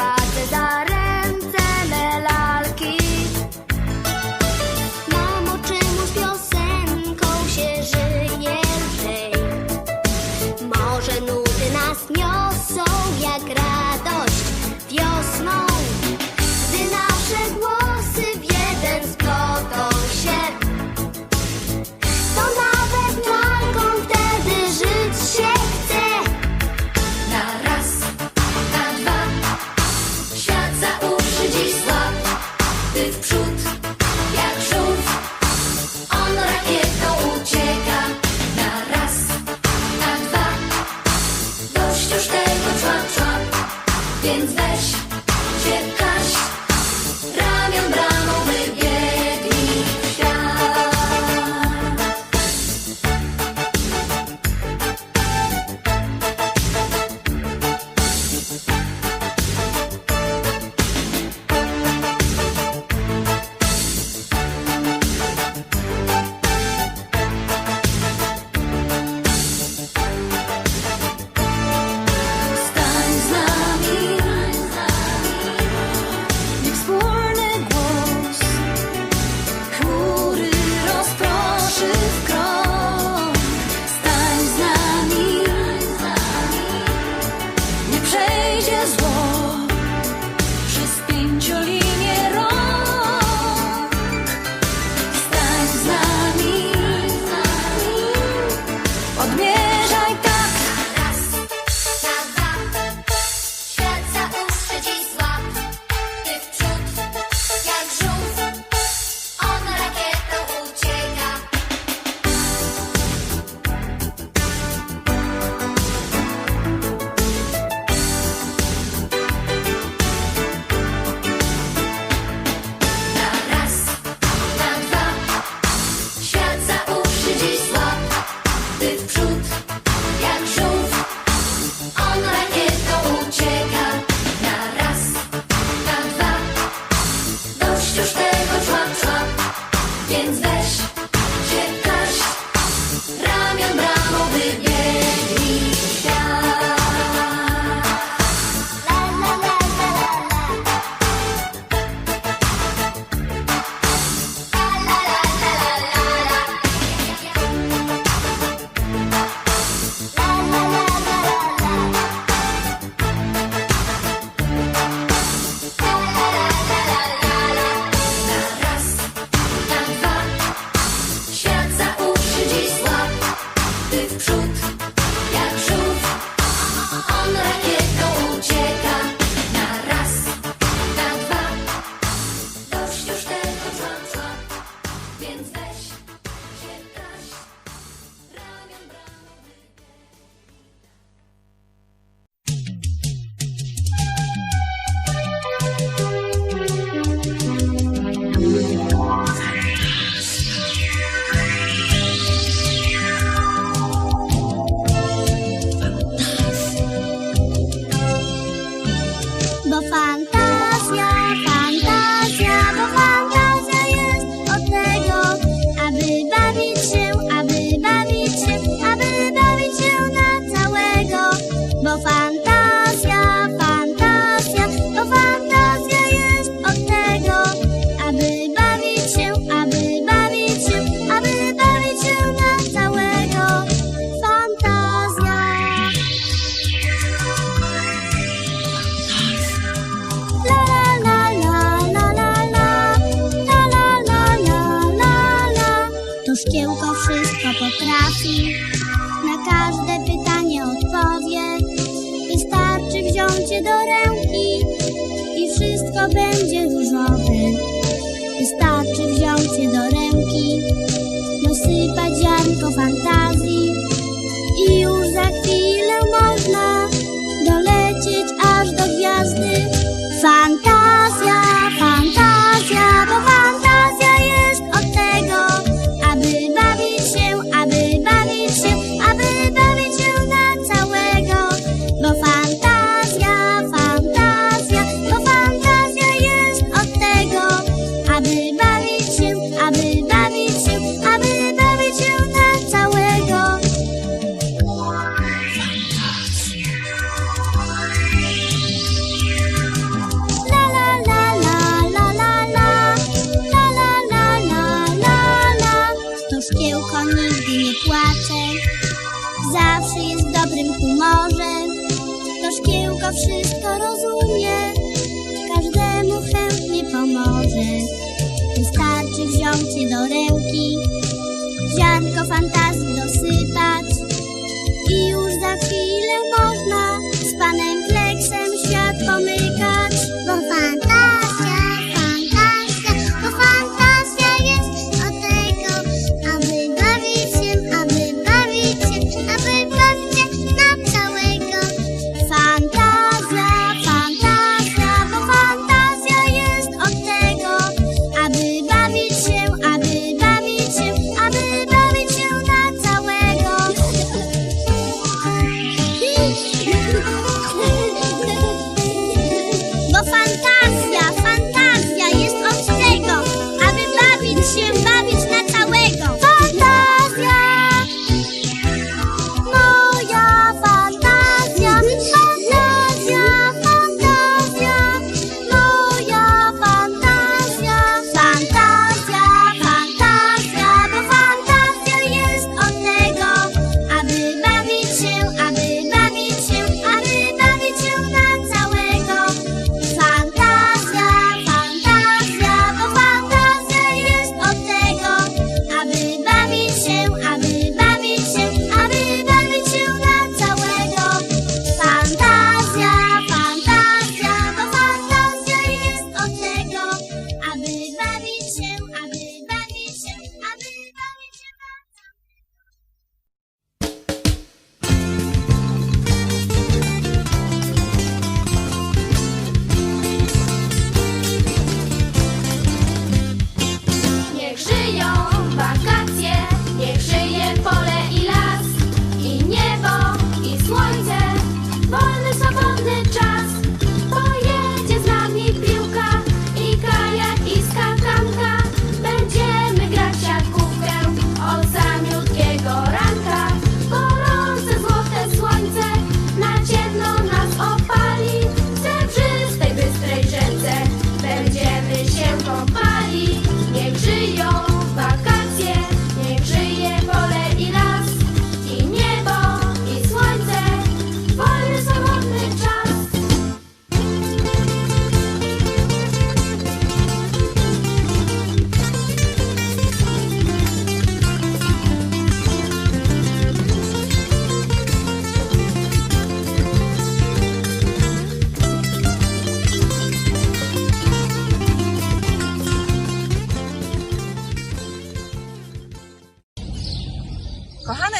about desire. Więc weź Kim wszystko rozumie, każdemu chętnie pomoże. Wystarczy wziąć się do ręki, ziarnko fantazji.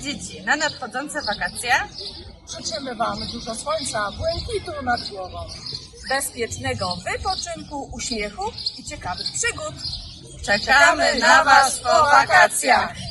Dzieci, na nadchodzące wakacje życzymy Wam dużo słońca, błękitu nad głową, bezpiecznego wypoczynku, uśmiechu i ciekawych przygód. Czekamy na Was po wakacjach!